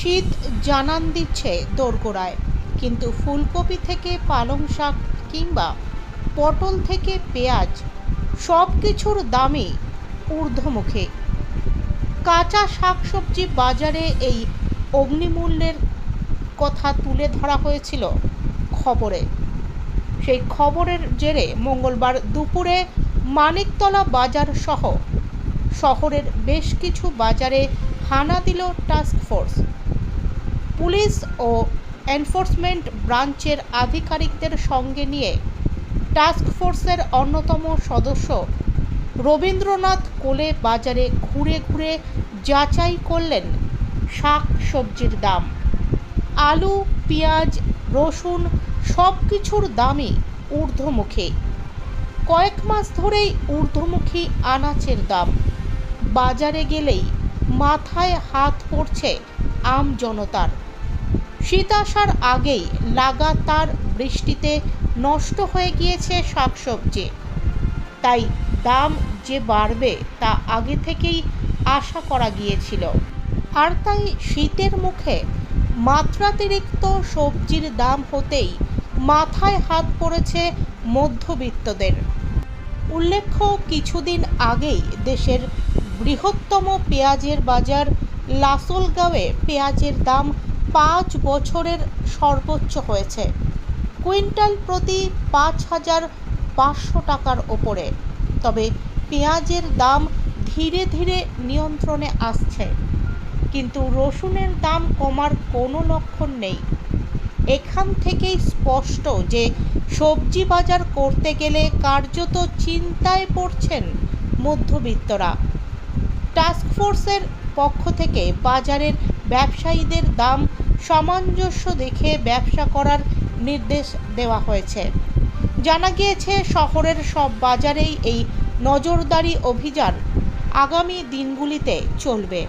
শীত জানান দিচ্ছে দোরগোড়ায়। কিন্তু ফুলকপি থেকে পালং শাক কিংবা পটল থেকে পেঁয়াজ সব কিছুর দামই ঊর্ধ্বমুখী। কাঁচা শাকসবজি বাজারে এই অগ্নিমূল্যের কথা তুলে ধরা হয়েছিল খবরে। সেই খবরের জেরে মঙ্গলবার দুপুরে মানিকতলা বাজার সহ শহরের বেশ কিছু বাজারে হানা দিল টাস্ক ফোর্স। পুলিশ ও এনফোর্সমেন্ট ব্রাঞ্চের আধিকারিকদের সঙ্গে নিয়ে টাস্ক ফোর্সের অন্যতম সদস্য রবীন্দ্রনাথ কোলে বাজারে ঘুরে ঘুরে যাচাই করলেন শাক সবজির দাম। আলু, পেঁয়াজ, রসুন সব কিছুর দামই ঊর্ধ্বমুখী। কয়েক মাস ধরেই ঊর্ধ্বমুখী আনাচের দাম। বাজারে গেলেই মাথায় হাত পড়ছে আম জনতার। শীত আসার আগেই লাগাতার বৃষ্টিতে নষ্ট হয়ে গিয়েছে শাকসবজি। তাই দাম যে বাড়বে তা আগে থেকেই আশা করা গিয়েছিল। আর তাই শীতের মুখে মাত্রাতিরিক্ত সবজির দাম হতেই মাথায় হাত পড়েছে মধ্যবিত্তদের। উল্লেখ্য, কিছুদিন আগেই দেশের বৃহত্তম পেঁয়াজের বাজার লাসলগাঁওয়ে পেঁয়াজের দাম পাঁচ বছরের সর্বোচ্চ হয়েছে। কুইন্টাল প্রতি পাঁচ হাজার পাঁচশো টাকার ওপরে। তবে পেঁয়াজের দাম ধীরে ধীরে নিয়ন্ত্রণে আসছে। কিন্তু রসুনের দাম কমার কোনো লক্ষণ নেই। এখান থেকেই স্পষ্ট যে সবজি বাজার করতে গেলে কার্যত চিন্তায় পড়ছেন মধ্যবিত্তরা। টাস্কফোর্সের পক্ষ থেকে বাজারের ব্যবসায়ীদের দাম সামঞ্জস্য দেখে ব্যবসা করার নির্দেশ দেওয়া হয়েছে। জানা গিয়েছে, শহরের সব বাজারেই এই নজরদারি অভিযান আগামী দিনগুলিতে চলবে।